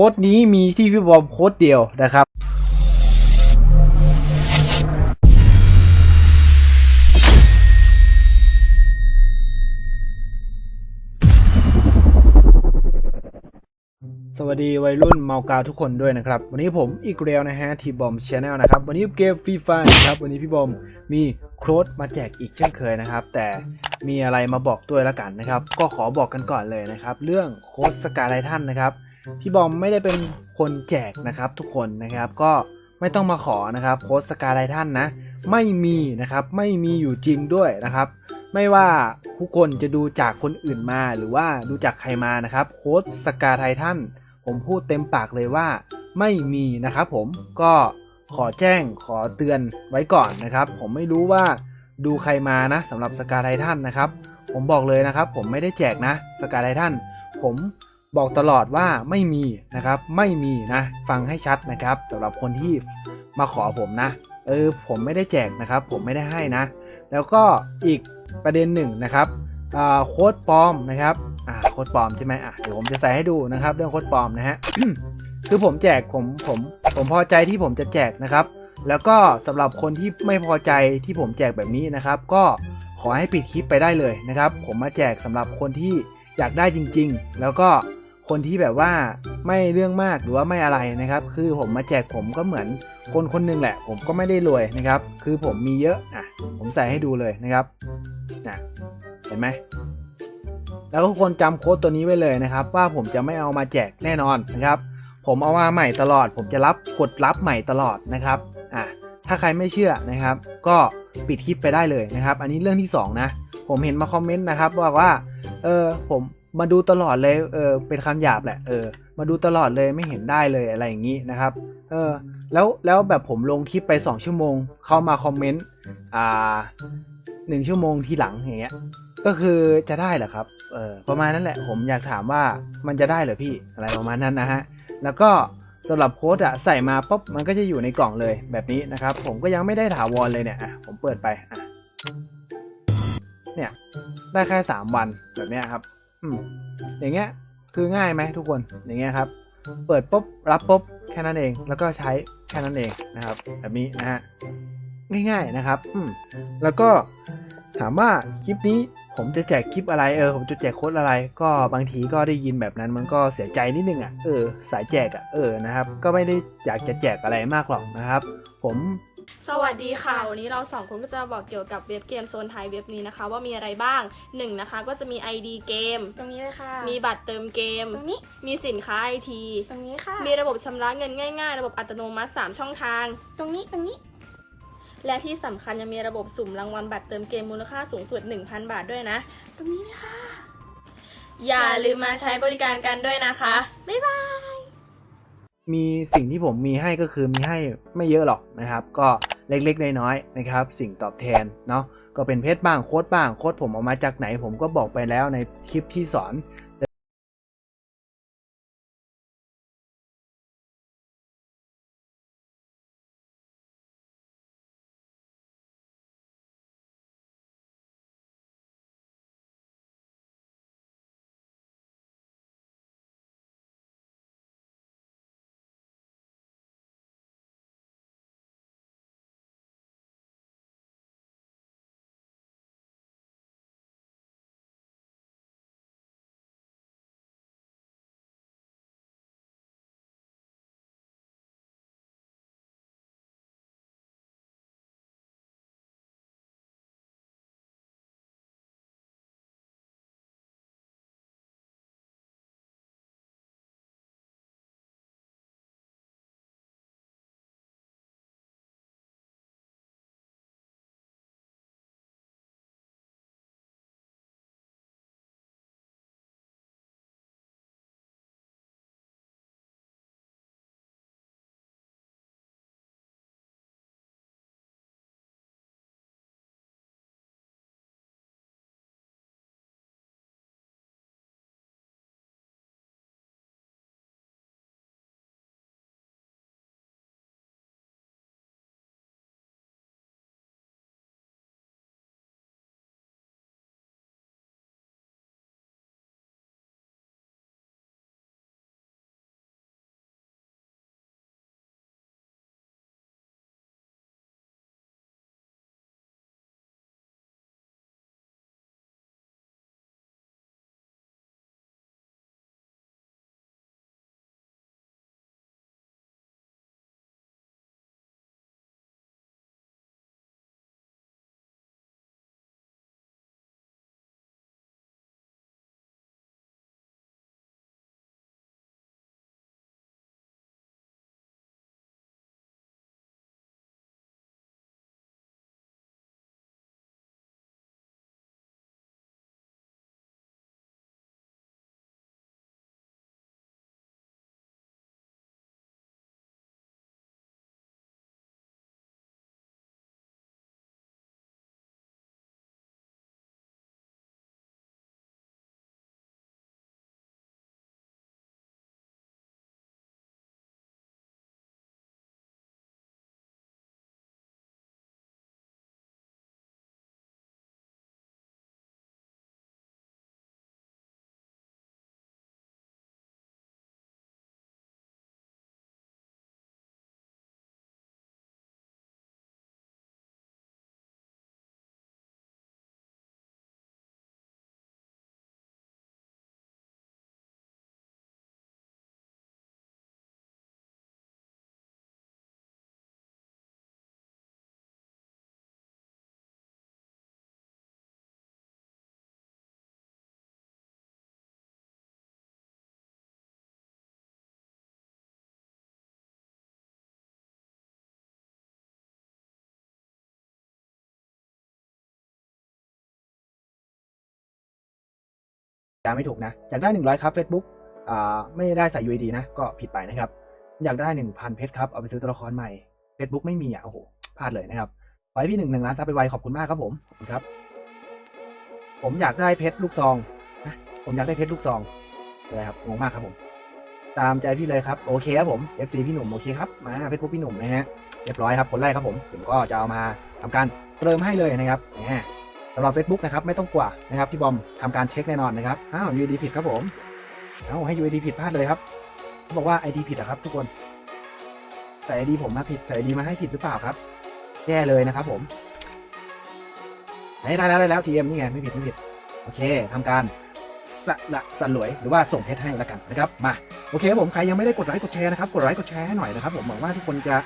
ค้ดนี้มีที่พี่บอมโค้ดเดียวนะครับ สวัสดีวัยรุ่นเมากาวทุกคนด้วยนะครับ วันนี้ผมอีกเรียวนะฮะทีบอมชาแนลนะครับ วันนี้เกมฟรีไฟนะครับ วันนี้พี่บอมมีโค้ดมาแจกอีกเช่นเคยนะครับ แต่มีอะไรมาบอกด้วยละกันนะครับ ก็ขอบอกกันก่อนเลยนะครับ เรื่องโค้ดสกาไลทันนะครับ พี่บอมไม่ได้เป็นคนแจกนะครับ ทุกคนนะครับก็ไม่ต้องมาขอนะครับโค้ดสกาไลทันนะ ไม่มีนะครับไม่มีอยู่จริงด้วยนะครับ ไม่ว่าผู้คนจะดูจากคนอื่นมาหรือว่าดูจากใครมานะครับโค้ดสกาไททันผมพูดเต็มปากเลยว่าไม่มีนะครับผมก็ขอแจ้งขอเตือนไว้ก่อนนะครับ ผมไม่รู้ว่าดูใครมานะสำหรับสกาไททันนะครับ ผมบอกเลยนะครับ ผมไม่ได้แจกนะสกาไททันผม บอกตลอดว่าไม่มีนะครับไม่มีนะ ฟังให้ชัดนะครับสำหรับคนที่มาขอผมนะ เออผมไม่ได้แจกนะครับ ผมไม่ได้ให้นะ แล้วก็อีกประเด็นหนึ่งนะครับอ่าโค้ดปลอมนะครับอ่าโค้ดปลอมใช่ไหมอะเดี๋ยวผมจะใส่ให้ดูนะครับ เรื่องโค้ดปลอมนะฮะคือผมแจกผมผมผมพอใจที่ผมจะแจกนะครับ แล้วก็สำหรับคนที่ไม่พอใจที่ผมแจกแบบนี้นะครับ ก็ขอให้ปิดคลิปไปได้เลยนะครับ ผมมาแจกสำหรับคนที่ อยากได้จริง ๆ แล้วก็คนที่แบบว่าไม่เรื่องมากหรือว่าไม่อะไรนะครับ คือผมมาแจกผมก็เหมือนคนคนหนึงแหละ ผมก็ไม่ได้รวยนะครับ คือผมมีเยอะอะผมใส่ให้ดูเลยนะครับนะเห็นไหมแล้วทุกคนจำโค้ดตัวนี้ไว้เลยนะครับ ว่าผมจะไม่เอามาแจกแน่นอนนะครับ ผมเอามาใหม่ตลอด ผมจะรับกดรับใหม่ตลอดนะครับอะถ้าใครไม่เชื่อนะครับ ก็ปิดคลิปไปได้เลยนะครับ อันนี้เรื่องที่สองนะ ผมเห็นมาคอมเมนต์นะครับบอกว่า เออผมมาดูตลอดเลยเออเป็นคำหยาบแหละเออมาดูตลอดเลยไม่เห็นได้เลยอะไรอย่างนี้นะครับ เออแล้วแล้วแบบผมลงคลิปไป 2 ชั่วโมง เข้ามาคอมเมนต์อ่าหนึ่งชั่วโมงทีหลังอย่างเงี้ยก็คือจะได้เหรอครับเออประมาณนั้นแหละผมอยากถามว่ามันจะได้เหรอพี่อะไรประมาณนั้นนะฮะแล้วก็สำหรับโค้ดอะใส่มาปุ๊บมันก็จะอยู่ในกล่องเลยแบบนี้นะครับ ผมก็ยังไม่ได้ถาวรเลยเนี่ยอะผมเปิดไปอะ เนี่ย ได้แค่สามวันแบบเนี้ยครับ อืมอย่างเงี้ยคือง่ายไหมทุกคนอย่างเงี้ยครับ เปิดปุ๊บรับปุ๊บแค่นั้นเอง แล้วก็ใช้แค่นั้นเองนะครับแบบนี้นะฮะง่ายๆนะครับอืมแล้วก็ถามว่าคลิปนี้ผมจะแจกคลิปอะไรเออผมจะแจกโค้ดอะไร ก็บางทีก็ได้ยินแบบนั้นมันก็เสียใจนิดนึงอะเออสายแจกอะเออนะครับ ก็ไม่ได้อยากจะแจกอะไรมากหรอกนะครับ ผม สวัสดีค่ะวันนี้เราสองคนก็จะมาบอกเกี่ยวกับเว็บเกมโซนไทยเว็บนี้นะคะ ว่ามีอะไรบ้างหนึ่งนะคะ ก็จะมี ID เกม ตรงนี้เลยค่ะ มีบัตรเติมเกม ตรงนี้ มีสินค้าไอทีตรงนี้ค่ะ มีระบบชำระเงินง่ายๆ ระบบอัตโนมัติ 3 ช่องทาง ตรงนี้ตรงนี้ และที่สำคัญยังมีระบบสุ่มรางวัลบัตรเติมเกมมูลค่าสูงสุด 1,000 บาทด้วยนะ ตรงนี้เลยค่ะ อย่าลืมมาใช้บริการกันด้วยนะคะบ๊ายบายมีสิ่งที่ผมมีให้ก็คือมีให้ไม่เยอะหรอกนะครับ ก็ เล็กๆ น้อยๆนะครับ สิ่งตอบแทนเนาะก็เป็นเพชรบ้างโค้ดบ้างโค้ดผมเอามาจากไหนผมก็บอกไปแล้วในคลิปที่สอน จาไม่ถูกนะ อยากได้ 100 ครับ Facebook อ่าไม่ได้ใส่ UID นะ ก็ผิดไปนะครับ อยากได้ 1,000 เพชรครับ เอาไปซื้อตัวละครใหม่ Facebook ไม่มีอะโอ้โหพลาดเลยนะครับ ขอให้พี่หนึ่งหนึ่งล้านซับไปไวขอบคุณมากครับผมขอบคุณครับ ผมอยากได้เพชรลูกซองนะผมอยากได้เพชรลูกซองเลยครับงงมากครับผม ตามใจพี่เลยครับโอเคครับผม FC พี่หนุ่มโอเคครับมาเฟซบุ๊กพี่หนุ่มนะฮะเรียบร้อยครับคนแรกครับผมผมก็จะเอามาทำการเติมให้เลยนะครับแหม สำหรับ Facebook นะครับไม่ต้องกลัวนะครับพี่บอมทำการเช็คแน่นอนนะครับอ้าว UID ผิดครับผมเอ้าให้ UID ผิดพลาดเลยครับเขาบอกว่า ID ผิดอะครับ ทุกคนใส่ ID ผมมาผิดใส่ ID มาให้ผิดหรือเปล่าครับแย่เลยนะครับ ผมได้แล้วได้แล้ว TM นี่ไงไม่ผิดไม่ผิดโอเคทำการสละสลวยหรือว่าส่งเพชรให้แล้วกันนะครับมา โอเคครับผมใครยังไม่ได้กดไลค์กดแชร์นะครับกดไลค์กดแชร์ให้หน่อยนะครับผมหวังว่าทุกคนจะ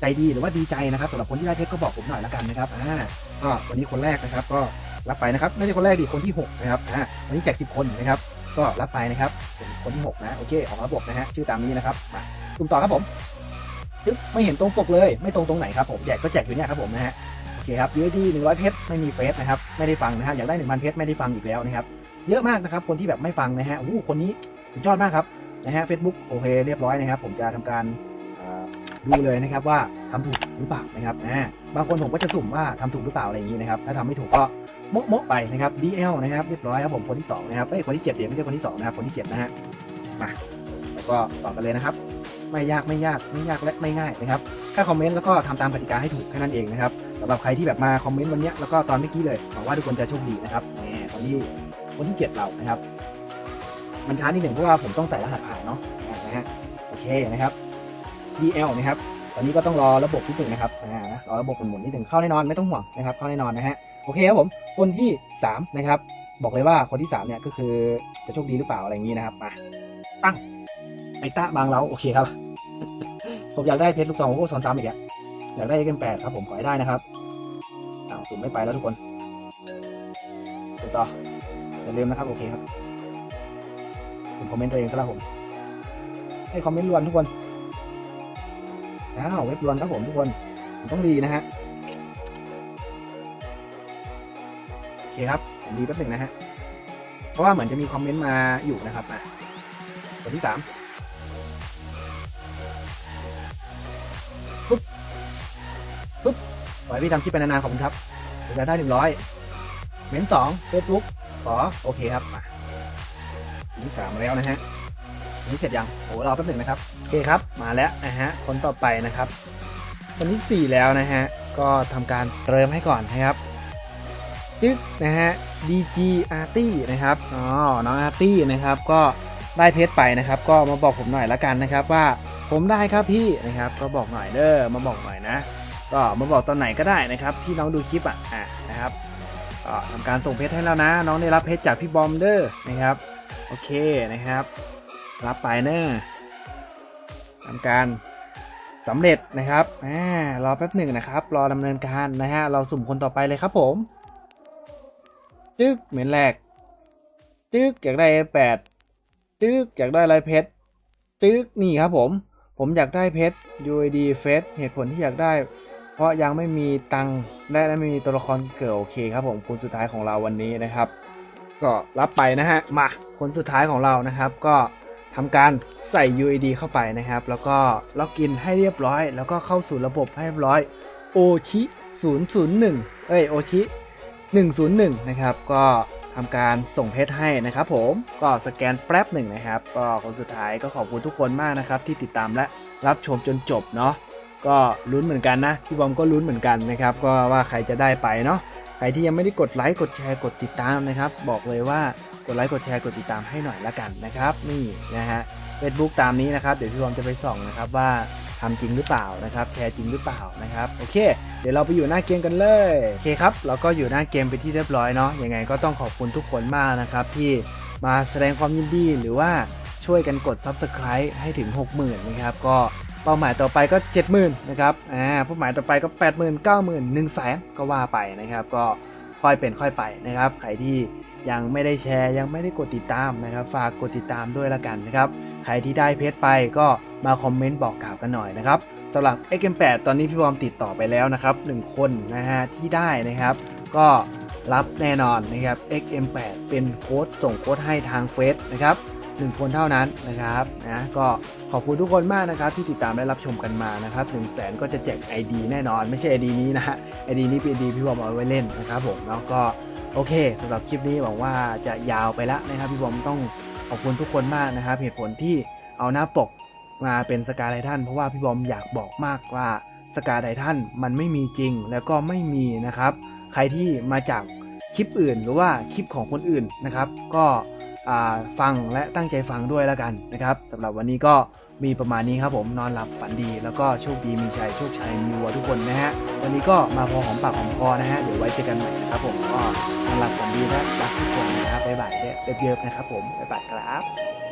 ใจดีหรือว่าดีใจนะครับสำหรับคนที่ได้เพชรก็บอกผมหน่อยแล้วกันนะครับอ่าก็วันนี้คนแรกนะครับ ก็รับไปนะครับไม่ใช่คนแรกดิคนที่หกนะครับอ่าวันนี้แจกสิบคนนะครับก็รับไปนะครับเป็นคนที่หกนะโอเคออกระบบนะฮะชื่อตามนี้นะครับมาตุ่มต่อครับผมจึ๊บไม่เห็นตรงปกเลย ไม่ตรงตรงไหนครับผมแจกก็แจกอยู่เนี่ยครับผมนะฮะโอเคครับ USD 100 เพชรไม่มีเฟสนะครับไม่ได้ฟังนะฮะอยากได้1,000เพชรไม่ได้ฟังอีกแล้วนะครับเยอะมากนะครับคนที่แบบไม่ฟังนะฮะโอ้คนนี้สุดยอดมากครับ นะฮะเฟซบุ๊กโอเคเรียบร้อยนะครับ ผมจะทำการดูเลยนะครับว่าทำถูกหรือเปล่านะครับนะบางคนผมก็จะสุ่มว่าทำถูกหรือเปล่าอะไรอย่างนี้นะครับถ้าทำไม่ถูกก็โมะโมะไปนะครับ DL นะครับเรียบร้อยครับผมคนที่สองนะครับเอ้ยคนที่เจ็ดเดี๋ยวไม่ใช่คนที่สองนะครับคนที่เจ็ดนะฮะมาแล้วก็ต่อกันเลยนะครับ ไม่ยากไม่ยากไม่ยากและไม่ง่ายนะครับแค่คอมเมนต์แล้วก็ทำตามกติกาให้ถูกแค่นั้นเองนะครับสำหรับใครที่แบบมาคอมเมนต์วันนี้แล้วก็ตอนเมื่อกี้เลยหวังว่าทุกคนจะโชคดีนะครับแหมคนที่คนที่เจ็ดเรานะครับ มันช้านิดหนึ่งเพราะว่าผมต้องใส่รหัสผ่านเนาะนะฮะโอเคนะครับ DL นะครับตอนนี้ก็ต้องรอระบบนิดหนึ่งนะครับรอระบบหมุนๆนิดหนึ่งเข้าแน่นอนไม่ต้องห่วงนะครับเข้าแน่นอนนะฮะโอเคครับผมคนที่สามนะครับ บอกเลยว่าคนที่สามเนี่ยก็คือจะโชคดีหรือเปล่าอะไรอย่างนี้นะครับมาปังไอต้าบางเราโอเคครับ ผมอยากได้เพชรลูกซองโอ้สอนซ้ำอีกแล้วอยากได้เกมแปดครับผมขอให้ได้นะครับอ้าวสุ่มไม่ไปแล้วทุกคนสุดต่ออย่าลืมนะครับ โอเคครับ ผมคอมเมนต์ตัวเองซะแล้วผมให้คอมเมนต์รวนทุกคนอ้าวเว็บรวนครับผมทุกคนต้องดีนะฮะโอเคครับผมดีแป๊บหนึ่งนะฮะเพราะว่าเหมือนจะมีคอมเมนต์มาอยู่นะครับอะคนที่สามปุ๊บปุ๊บปล่อยพี่ทำคลิปไปนานๆขอบคุณครับจะได้หนึ่งร้อยเม้นสองเฟซบุ๊กขอโอเคครับมา ที่สามแล้วนะฮะนี้เสร็จยังโอ้รอแป๊บหนึ่งนะครับโอเคครับมาแล้วนะฮะคนต่อไปนะครับคนที่ 4 แล้วนะฮะก็ทำการเติมให้ก่อนนะครับจึ๊กนะฮะ DG Arty นะครับอ๋อน้อง Arty นะครับก็ได้เพชรไปนะครับ ก็มาบอกผมหน่อยละกันนะครับว่าผมได้ครับพี่นะครับก็บอกหน่อยเด้อมาบอกหน่อยนะ ก็มาบอกตอนไหนก็ได้นะครับที่น้องดูคลิปอะอะนะครับก็ทำการส่งเพชรให้แล้วนะ น้องได้รับเพชรจากพี่บอมเด้อนะครับ โอเคนะครับ รับไปเนอะทำการสำเร็จนะครับอ่ารอแป๊บหนึ่งนะครับ รอดำเนินการนะฮะ เราสุ่มคนต่อไปเลยครับผม จึ๊กเหม็นแรก จึ๊กอยากได้ A8 จึ๊กอยากได้ลายเพชร จึ๊กนี่ครับผม ผมอยากได้เพชร UID เฟสเหตุผลที่อยากได้ เพราะยังไม่มีตังและไม่มีตัวละครเกิดโอเคครับผมคนสุดท้ายของเราวันนี้นะครับ ก็รับไปนะฮะ มาคนสุดท้ายของเรานะครับก็ทำการใส่ UID เข้าไปนะครับ แล้วก็ล็อกอินให้เรียบร้อย แล้วก็เข้าสู่ระบบให้เรียบร้อยโอชิ001 เอ้ยโอชิ101 นะครับ ก็ทำการส่งเพชรให้นะครับผมก็สแกนแป๊บหนึ่งนะครับ ก็คนสุดท้ายก็ขอบคุณทุกคนมากนะครับ ที่ติดตามและรับชมจนจบเนาะก็ลุ้นเหมือนกันนะพี่บอมก็ลุ้นเหมือนกันนะครับ ก็ว่าใครจะได้ไปเนาะ ใครที่ยังไม่ได้กดไลค์กดแชร์กดติดตามนะครับ บอกเลยว่ากดไลค์กดแชร์กดติดตามให้หน่อยละกันนะครับ นี่นะฮะเฟซบุ๊กตามนี้นะครับ เดี๋ยวพี่บอมจะไปส่องนะครับว่าทำจริงหรือเปล่านะครับ แชร์จริงหรือเปล่านะครับ โอเค เดี๋ยวเราไปอยู่หน้าเกมกันเลยโอเคครับเราก็อยู่หน้าเกมไปที่เรียบร้อยเนาะยังไงก็ต้องขอบคุณทุกคนมากนะครับ ที่มาแสดงความยินดีหรือว่าช่วยกันกด Subscribe ให้ถึง 60,000นะครับก็ เป้าหมายต่อไปก็ 70,000นะครับอ่าเป้าหมายต่อไปก็ 80,000 90,000 1 0 0 0 0แสนก็ว่าไปนะครับ ก็ค่อยเป็นค่อยไปนะครับใครที่ยังไม่ได้แชร์ยังไม่ได้กดติดตามนะครับ ฝากกดติดตามด้วยละกันนะครับใครที่ได้เพจไปก็มาคอมเมนต์บอกกล่าวกันหน่อยนะครับสำหรับ x m 8 ตอนนี้พี่บอมติดต่อไปแล้วนะครับ1คนนะฮะที่ได้นะครับ ก็รับแน่นอนนะครับ XM8 เป็นโค้ดส่งโค้ดให้ทางเฟซนะครับ หนึ่งคนเท่านั้นนะครับนะก็ขอบคุณทุกคนมากนะครับที่ติดตามและรับชมกันมานะครับ1 0 0 0 0แสนก็จะแจก ID แน่นอน ไม่ใช่ ID นี้นะฮะ ID นี้เป็น ID พี่บอมเอาไว้เล่นนะครับผมแล้วก็โอเคสำหรับคลิปนี้หวังว่าจะยาวไปแล้วนะครับพี่บอมต้องขอบคุณทุกคนมากนะครับเหตุผลที่เอาหน้าปกมาเป็นสกาไททันเพราะว่าพี่บอมอยากบอกมากว่าสกาไททันมันไม่มีจริงแล้วก็ไม่มีนะครับ ใครที่มาจากคลิปอื่นหรือว่าคลิปของคนอื่นนะครับ ก็ ฟังและตั้งใจฟังด้วยแล้วกันนะครับสำหรับวันนี้ก็มีประมาณนี้ครับผมนอนหลับฝันดี แล้วก็โชคดีมีชัยโชคชัยมีวัวทุกคนนะฮะวันนี้ก็มาพอหอมปากหอมคอนะฮะเดี๋ยวไว้เจอกันใหม่นะครับผมก็นอนหลับฝันดีและรักทุกคนนะครับบ๊ายบายเยอะๆนะครับผมบ๊ายบายครับ